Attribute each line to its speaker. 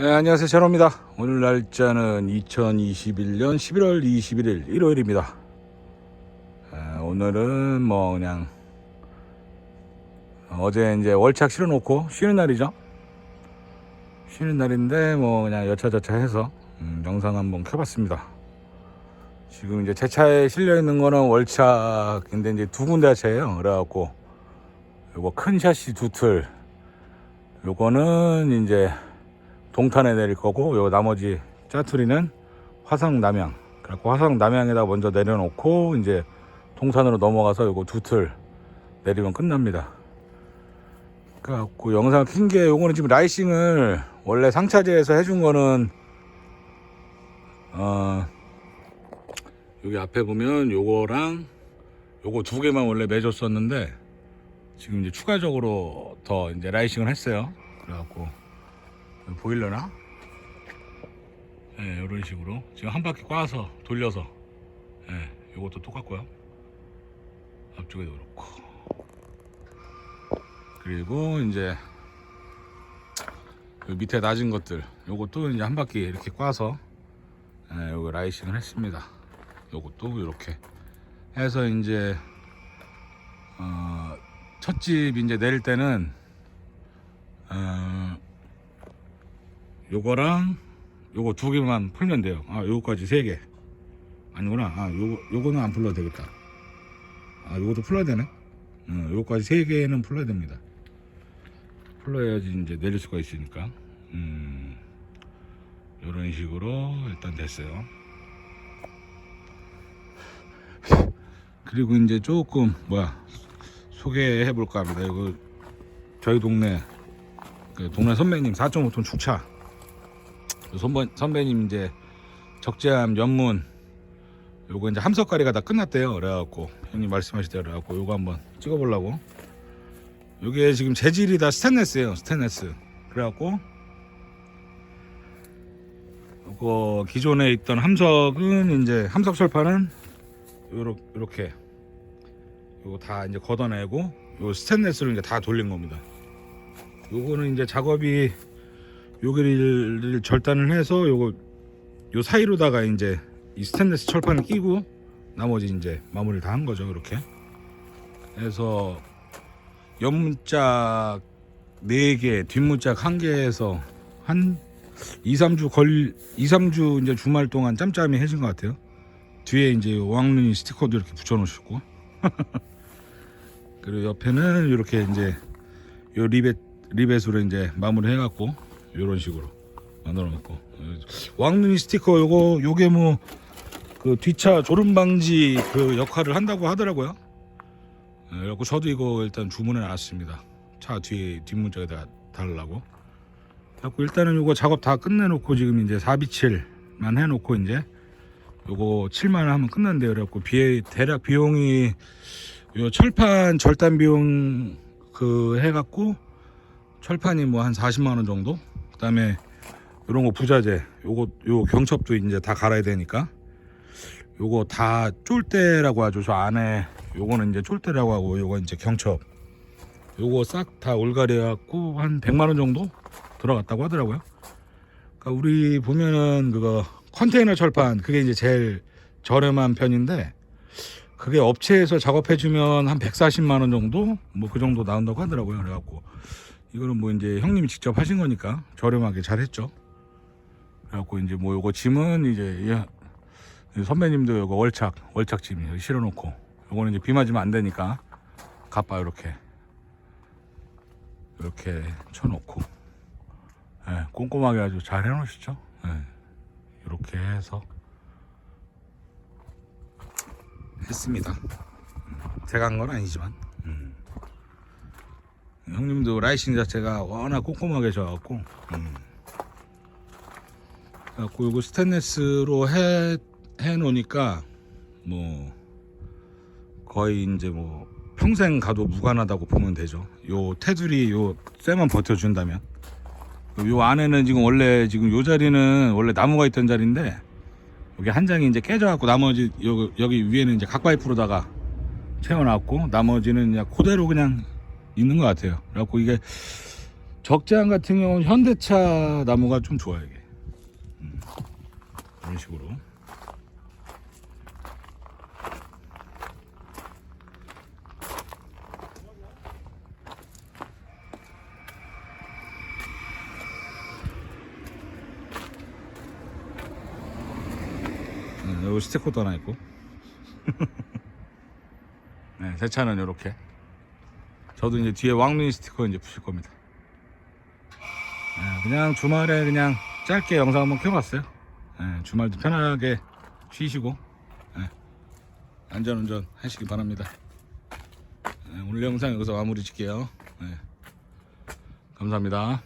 Speaker 1: 네, 안녕하세요. 제로입니다. 오늘 날짜는 2021년 11월 21일 일요일입니다. 아, 오늘은 뭐 그냥 어제 이제 월착 실어놓고 쉬는 날이죠. 쉬는 날인데 뭐 그냥 여차저차 해서 음, 영상 한번 켜봤습니다. 지금 이제 제 차에 실려 있는 거는 월착인데 이제 두 군데 차예요. 그래갖고 요거 큰 샷이 두 틀, 요거는 이제 동탄에 내릴 거고 요 나머지 짜투리는 화성 남양. 그래갖고 화성 남양에다 먼저 내려놓고 이제 동산으로 넘어가서 요거 두 틀 내리면 끝납니다. 그래갖고 영상 킨 게 요거는 지금 라이싱을 원래 상차제에서 해준 거는 어 여기 앞에 보면 요거랑 요거 두 개만 원래 매줬었는데 지금 이제 추가적으로 더 이제 라이싱을 했어요. 그래갖고 보일려나? 예, 이런 식으로 지금 한 바퀴 꽈서 돌려서 예, 요것도 똑같고요. 앞쪽에도 그렇고 그리고 이제 그 밑에 낮은 것들 요것도 이제 한 바퀴 이렇게 꽈서 예, 요거 라이싱을 했습니다. 요것도 이렇게 해서 이제 어, 첫집 이제 내릴 때는 어, 요거랑 요거 두 개만 풀면 돼요. 아, 요거까지 세 개. 아니구나. 아, 요거, 요거는 안 풀러도 되겠다. 아, 요것도 풀어야 되네. 어, 요거까지 세 개는 풀어야 됩니다. 풀러야지 이제 내릴 수가 있으니까. 음, 요런 식으로 일단 됐어요. 그리고 이제 조금, 뭐야, 소개해 볼까 합니다. 이거 저희 동네, 그 동네 선배님 4.5톤 축차. 선배, 선배님 이제 적재함 연문 요거 이제 함석가리가 다 끝났대요. 그래갖고 형님 말씀하시대로 그래갖고 요거 한번 찍어보려고. 요게 지금 재질이 다 스테인레스예요 스테인레스. 그래갖고 요거 기존에 있던 함석은 이제 함석 철판은 요렇, 요렇게 요거 다 이제 걷어내고 요 스테인레스를 이제 다 돌린 겁니다. 요거는 이제 작업이 요기를 절단을 해서 요거 요 사이로다가 이제 이 스테인레스 철판을 끼고 나머지 이제 마무리를 다 한 거죠 이렇게. 그래서 옆문짝 4개 뒷문짝 1개에서 한 2, 3주 걸 2, 3주 이제 주말 동안 짬짬이 해진 것 같아요. 뒤에 이제 왕눈이 스티커도 이렇게 붙여 놓으시고. 그리고 옆에는 이렇게 이제 요 리벳 리벳으로 이제 마무리 해갖고 이런 식으로 만들어 놓고 왕눈이 스티커 요거 요게 뭐 그 뒷차 졸음 방지 그 역할을 한다고 하더라고요. 예, 그래갖고 저도 이거 일단 주문해 놨습니다. 차 뒤에 뒷문짝에다 달라고. 그래갖고 일단은 요거 작업 다 끝내놓고 지금 이제 4비칠만 해놓고 이제 요거 7만 원 하면 끝난대요. 그래갖고 비 대략 비용이 요 철판 절단 비용 그 해갖고 철판이 뭐 한 40만 원 정도 그다음에 이런 거 부자재 요거 요 경첩도 이제 다 갈아야 되니까 요거 다 쫄대라고 하죠. 저 안에 요거는 이제 쫄대라고 하고 요거 이제 경첩. 요거 싹 다 올가려 갖고 한 100만 원 정도 들어갔다고 하더라고요. 그러니까 우리 보면은 그거 컨테이너 철판 그게 이제 제일 저렴한 편인데 그게 업체에서 작업해 주면 한 140만 원 정도? 뭐 그 정도 나온다고 하더라고요. 그래갖고 이거는 뭐 이제 형님이 직접 하신 거니까 저렴하게 잘 했죠. 그래갖고 이제 뭐 요거 짐은 이제 이 선배님도 요거 월착 월착 짐 여기 실어놓고 요거는 이제 비 맞으면 안 되니까 가빠 이렇게 이렇게 쳐놓고 예, 꼼꼼하게 아주 잘 해놓으시죠. 예, 이렇게 해서 했습니다. 제가 한 건 아니지만. 음. 형님도 라이싱 자체가 워낙 꼼꼼하게 져갖고 음. 그래갖고 요거 스테인레스로 해, 해 놓으니까 뭐 거의 이제 뭐 평생 가도 무관하다고 보면 되죠 요 테두리 요 쇠만 버텨준다면 요 안에는 지금 원래 지금 요 자리는 원래 나무가 있던 자리인데 여기 한 장이 이제 깨져갖고 나머지 요, 여기 위에는 이제 각파이프로다가 채워놨고 나머지는 그냥 그대로 그냥 있는 것 같아요. 그래갖고 이게 적재함 같은 경우는 현대차 나무가 좀 좋아요 이게. 음, 이런 식으로. 네, 스티커도 하나 있고. 네, 제 차는 이렇게 저도 이제 뒤에 왕눈이 스티커 이제 붙일 겁니다. 네, 그냥 주말에 그냥 짧게 영상 한번 켜봤어요. 네, 주말도 편하게 쉬시고 네, 안전운전 하시기 바랍니다. 네, 오늘 영상 여기서 마무리 짓게요. 네, 감사합니다